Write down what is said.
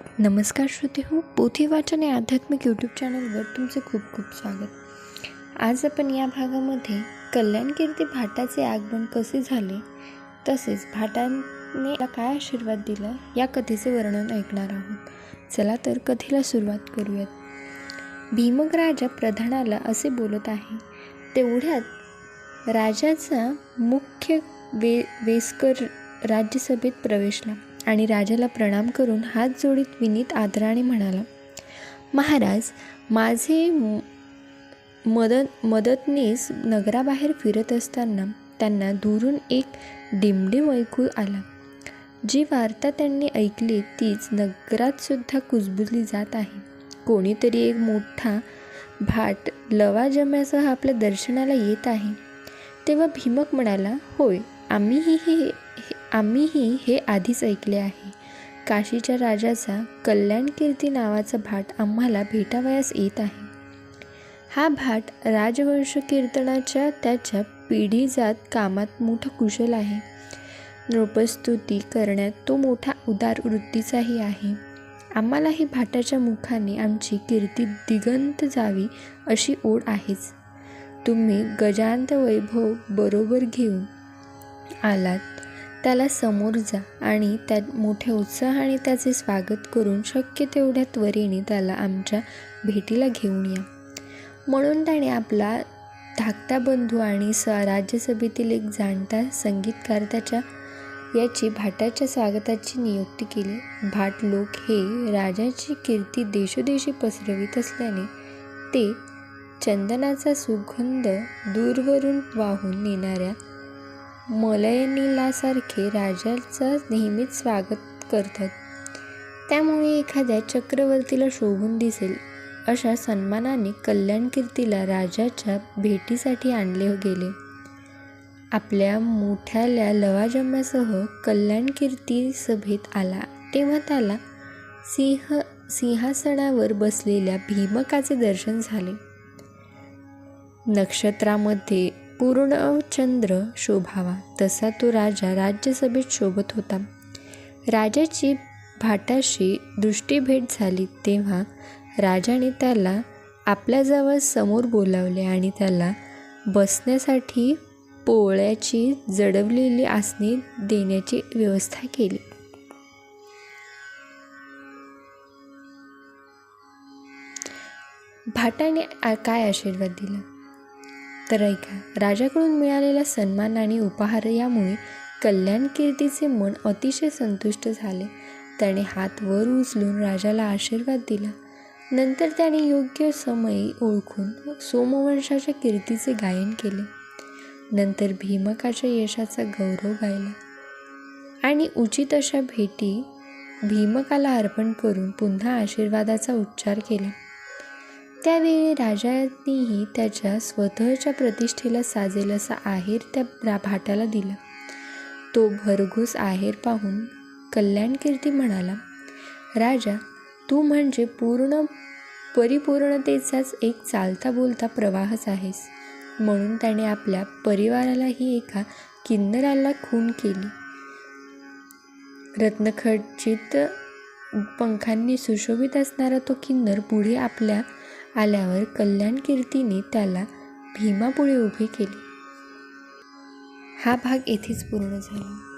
नमस्कार श्रोते हो. पोथी वाचन या आध्यात्मिक यूट्यूब चॅनलवर तुमचे खूप खूप स्वागत. आज आपण या भागामध्ये कल्याणकीर्ती भाटाचे आगमन कसे झाले? तसेच भाटाने काय आशीर्वाद दिला? या कथेचे वर्णन ऐकणार आहोत. चला तर कथेला सुरुवात करूयात. भीमक राजा प्रधानाला असे बोलत आहे तेवढ्यात राजाचा मुख्य वे वेस्कर राज्यसभेत प्रवेशला आणि राजाला प्रणाम करून हात जोडीत विनीत आदराने म्हणाला महाराज माझे म- मदत मदतनीस नगराबाहेर फिरत असताना त्यांना दुरून एक डिमडिम ऐकू आला. जी वार्ता त्यांनी ऐकली तीच नगरातसुद्धा कुजबुजली जात आहे. कोणीतरी एक मोठा भाट लवाजम्यासह आपल्या दर्शनाला येत आहे. तेव्हा भीमक म्हणाला होय आम्हीही हे हे- आम्हीही हे आधीच ऐकले आहे. काशीच्या राजाचा कल्याणकीर्ती नावाचा भाट आम्हाला भेटावयास येत आहे. हा भाट राजवंश कीर्तनाच्या त्याच्या पिढीजात कामात मोठा कुशल आहे. नृपस्तुती करण्यात तो मोठा उदार वृत्तीचाही आहे. आम्हालाही भाटाच्या मुखाने आमची कीर्ती दिगंत जावी अशी ओढ आहेच. तुम्ही गजांत वैभव बरोबर घेऊन आलात. त्याला समोर जा आणि त्या मोठ्या उत्साहाने त्याचे स्वागत करून शक्य तेवढ्या त्वरेने त्याला आमच्या भेटीला घेऊन या. म्हणून त्याने आपला धाकटा बंधू आणि स राज्यसभेतील एक जाणता संगीतकार त्याच्या याची भाटाच्या स्वागताची नियुक्ती केली. भाट लोक हे राजाची कीर्ती देशोदेशी पसरवित असल्याने ते चंदनाचा सुगंध दूरवरून वाहून नेणाऱ्या मलयनीलासारखे राजाचं नेहमीच स्वागत करतात. त्यामुळे एखाद्या चक्रवर्तीला शोभून दिसेल अशा सन्मानाने कल्याणकीर्तीला राजाच्या भेटीसाठी आणले गेले. आपल्या मोठ्याल्या लवाजम्यासह कल्याणकीर्ती सभेत आला. तेव्हा त्याला सिंह सिंहासनावर बसलेल्या भीमकाचे दर्शन झाले. नक्षत्रामध्ये पूर्ण चंद्र शोभावा तसा तो राजा राज्यसभेत शोभत होता. राजाची भाटाशी दृष्टीभेट झाली तेव्हा राजाने त्याला आपल्याजवळ समोर बोलावले आणि त्याला बसण्यासाठी पोळ्याची जडवलेली आसने देण्याची व्यवस्था केली. भाटाने काय आशीर्वाद दिला? तर ऐका राजाकडून मिळालेला सन्मान आणि उपहार यामुळे कल्याण कीर्तीचे मन अतिशय संतुष्ट झाले. त्याने हात वर उचलून राजाला आशीर्वाद दिला. नंतर त्याने योग्य समय ओळखून सोमवंशाच्या कीर्तीचे गायन केले. नंतर भीमकाच्या यशाचा गौरव गायला. आणि उचित अशा भेटी भीमकाला अर्पण करून पुन्हा आशीर्वादाचा उच्चार केला. त्यावेळी राजांनीही त्याच्या स्वतःच्या प्रतिष्ठेला साजेल असा आहेर त्या भाटाला दिला. तो भरघोस आहेर पाहून कल्याणकीर्ती म्हणाला राजा तू म्हणजे पूर्ण परिपूर्णतेचाच एक चालता बोलता प्रवाहच आहेस म्हणून त्याने आपल्या परिवारालाही एका किन्नराला खून केली. रत्नखचित पंखांनी सुशोभित असणारा तो किन्नर पुढे आपल्या आल्यावर कल्याणकीर्तीने त्याला भीमापुढे उभे केले. हा भाग येथेच पूर्ण झाला.